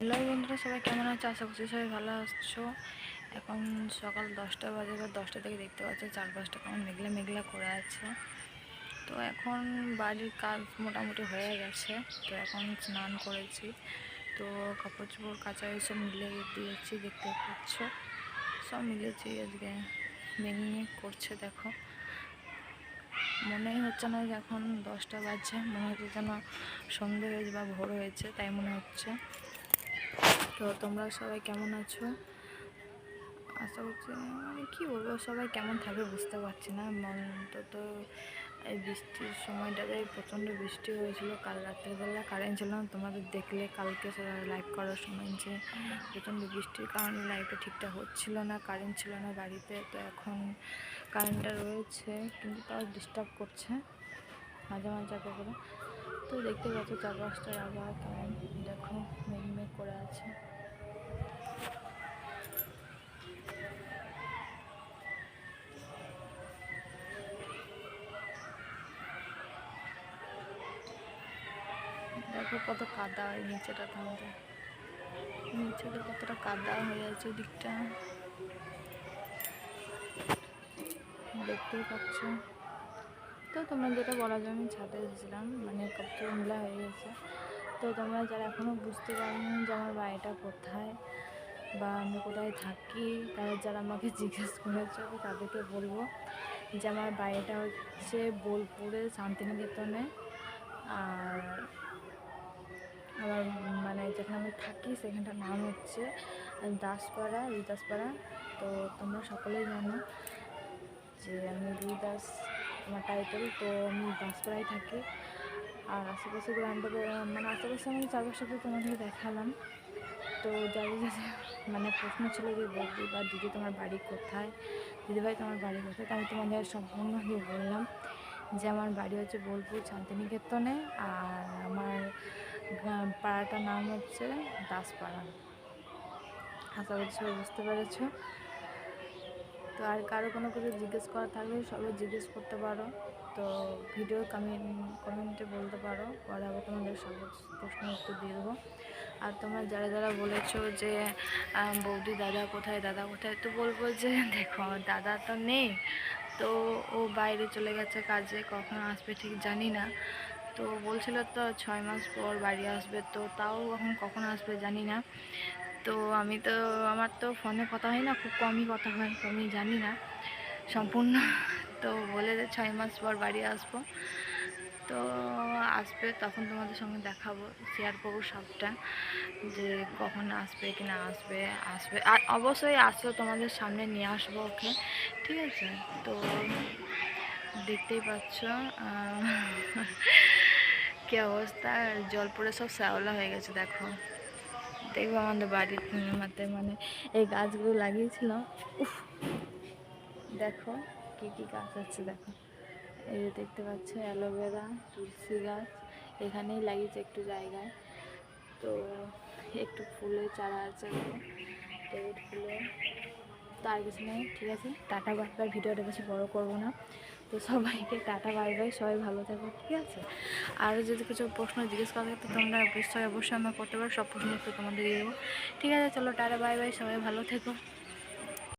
Hello বন্ধুরা, সবাই কেমন আছো? আশা করছি সবাই ভালো আছো। এখন সকাল দশটা বাজে বা দশটা থেকে দেখতে পাচ্ছি চারপাশটা কেমন মেঘলা মেঘলা করে আছে। তো এখন বাড়ির কাজ মোটামুটি হয়ে গেছে, তো এখন স্নান করেছি। তো কাপড় চোপড় কাঁচা এসব মিলে দিয়েছি, দেখতে পাচ্ছ। সব মিলেছি আজকে। মেঘ করছে, দেখো। মনেই হচ্ছে না যে এখন দশটা বাজছে, মনে হচ্ছে যেন সন্ধে হয়েছে বা ভোর হয়েছে, তাই মনে হচ্ছে। তো তোমরা সবাই কেমন আছো? আশা করছি মানে কী বলব, সবাই কেমন থাকবে বুঝতে পারছি না। তো তো এই বৃষ্টির সময়টাতে প্রচণ্ড বৃষ্টি হয়েছিল। কাল রাত্রেবেলা কারেন্ট ছিল না, তোমাদের দেখলে কালকে লাইভ করার সময় যে প্রচণ্ড বৃষ্টির কারণে লাইভটা ঠিকঠাক হচ্ছিল না কারেন্ট ছিল না বাড়িতে। তো এখন কারেন্টটা রয়েছে, কিন্তু তাও ডিস্টার্ব করছে। মাঝে মাঝে করে তো দেখতে পাচ্ছ চারপাশটার আবহাওয়া কেমন দেখো মেঘ মেঘ করে আছে। দেখো কত কাদা এই নিচেটা তোমাদের নিচেটা কতটা কাদা হয়ে আছে দিকটা দেখতেই পাচ্ছ। তো তোমরা যেটা বলা যায় আমি ছাদে এসেছিলাম মানে কত মেলা হয়ে গেছে। তো তোমরা যারা এখনও বুঝতে পারোনি যে আমার বাড়িটা কোথায় বা আমি কোথায় থাকি, তারা যারা আমাকে জিজ্ঞেস করেছে, আমি তাদেরকে বলব যে আমার বাড়িটা হচ্ছে বোলপুরের শান্তিনিকেতনে। আর আমার মানে যেখানে আমি থাকি সেখানটার নাম হচ্ছে দাসপাড়া, রুইদাসপাড়া। তো তোমরা সকলেই জানো যে আমি রুই দাস আমার টাইটেল, তো আমি দাসপাড়ায় থাকি। আর আশেপাশে গ্রামটা মানে আশেপাশে আমি চারপাশে তোমাদেরকে দেখালাম। তো যাদের যাদের মানে প্রশ্ন ছিল যে, বৌদি বা দিদি তোমার বাড়ি কোথায়? দিদিভাই তোমার বাড়ি কোথায়? আমি তোমাদের সম্পূর্ণভাবে বললাম যে, আমার বাড়ি হচ্ছে বোলপুর শান্তিনিকেতনে। আর আমার পাড়াটার নাম হচ্ছে দাসপাড়া। আশা করছি বুঝতে পেরেছ। তো আর কারও কোনো কিছু জিজ্ঞেস করা থাকলে সবাই জিজ্ঞেস করতে পারো। তো ভিডিও কমেন্ট কমেন্টে বলতে পারো, পরে আবার তোমাদের সব প্রশ্ন উত্তর দিয়ে দেবো। আর তোমরা যারা যারা বলেছ যে বৌদি দাদা কোথায় দাদা কোথায়, তো বলব যে, দেখো, দাদা তো নেই। তো ও বাইরে চলে গেছে কাজে, কখন আসবে ঠিক জানি না। তো বলছিল তো ছয় মাস পর বাড়ি আসবে, তো তাও এখন কখন আসবে জানি না। তো আমি তো, আমার তো ফোনে কথা হয় না, খুব কমই কথা হয় তো আমি জানি না, সম্পূর্ণ। তো বলে যে ছয় মাস পর বাড়ি আসব। তো আসবে, তখন তোমাদের সঙ্গে দেখাবো, শেয়ার করব সবটা, যে কখন আসবে, কি না আসবে আসবে। আর অবশ্যই আসব তোমাদের সামনে নিয়ে আসব ওকে, ঠিক আছে? তো দেখতেই পাচ্ছ কী অবস্থা, জল পড়ে সব শ্যাওলা হয়ে গেছে, দেখো। দেখব আমাদের বাড়ির মাতে মানে এই গাছগুলো লাগিয়েছিলাম দেখো কি কি গাছ আছে, দেখো। এই যে দেখতে পাচ্ছ, অ্যালোভেরা, তুলসী গাছ, এখানেই লাগিয়েছে একটু জায়গায়। তো একটু ফুলের চারা আছে টেবিল ফুলে আর কিছু নেই, ঠিক আছে? টাটা বাই বাই ভিডিওটা বেশি বড় করব না। তো সবাইকে টাটা বাই বাই সবাই ভালো থাকো, ঠিক আছে? আর যদি কিছু প্রশ্ন জিজ্ঞেস করা থাকে, তো তোমরা অবশ্যই অবশ্যই আমরা করতে পারো, সব প্রশ্ন তোমাদের দিয়ে দেবো। ঠিক আছে, চলো, টাটা বাই বাই সবাই ভালো থেকো।